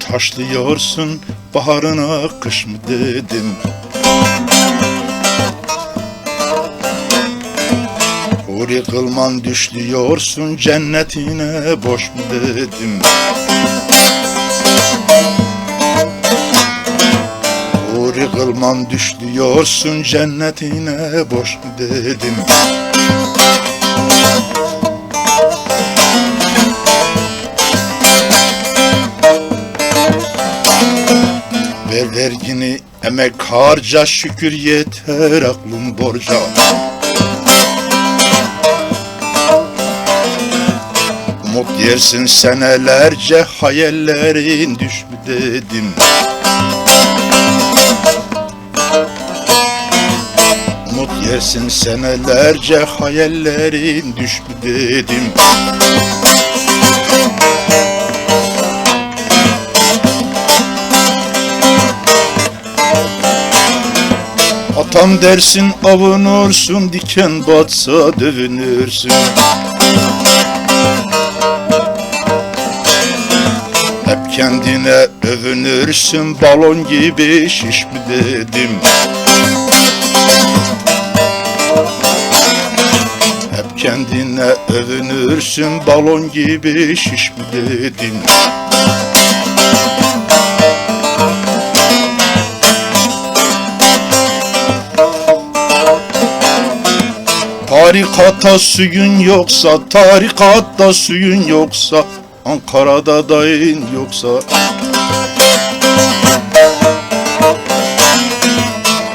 taşlıyorsun? Baharına kış mı dedim Huri kılman düşlüyorsun cennetine boş mu dedim Huri kılman düşlüyorsun cennetine boş mu dedim Ver vergini emek harca şükür yeter aklım borca. Umut yersin senelerce hayallerin düş mü dedim. Umut yersin senelerce hayallerin düş mü dedim Atam dersin avunursun diken batsa dövünürsün. Hep kendine övünürsün balon gibi şiş mi dedim. Hep kendine övünürsün balon gibi şiş mi dedim Tarikata suyun yoksa, tarikatta suyun yoksa Ankara'da dayın yoksa.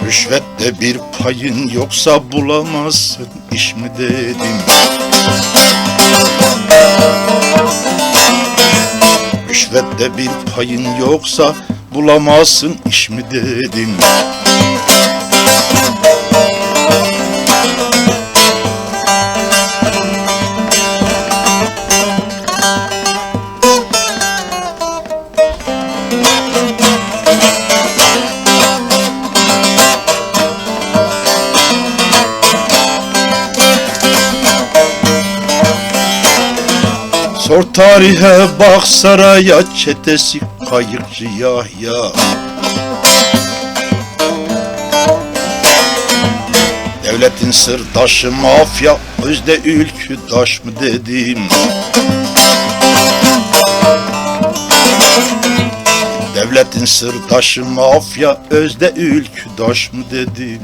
Rüşvette bir payın yoksa bulamazsın iş mi dedim? Rüşvette bir payın yoksa bulamazsın iş mi dedim Sor tarihe bak saraya çetesi kayıkçı Yahya Devletin sırdaşı mafya özde ülkü taş mı dedim? Devletin sırdaşı mafya özde ülkü taş mı dedim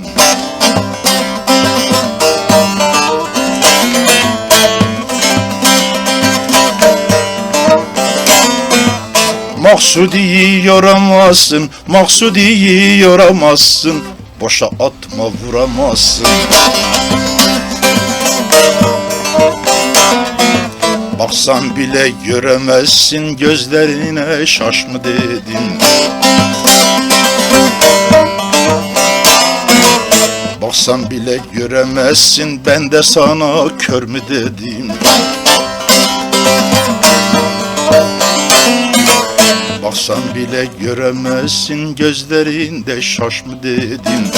Maksudiyi yoramazsın, maksudiyi yoramazsın Boşa atma vuramazsın. Baksan bile göremezsin gözlerine şaş mı dedim Baksan bile göremezsin ben de sana kör mü dedim Baksan bile göremezsin gözlerinde şaş mı dedim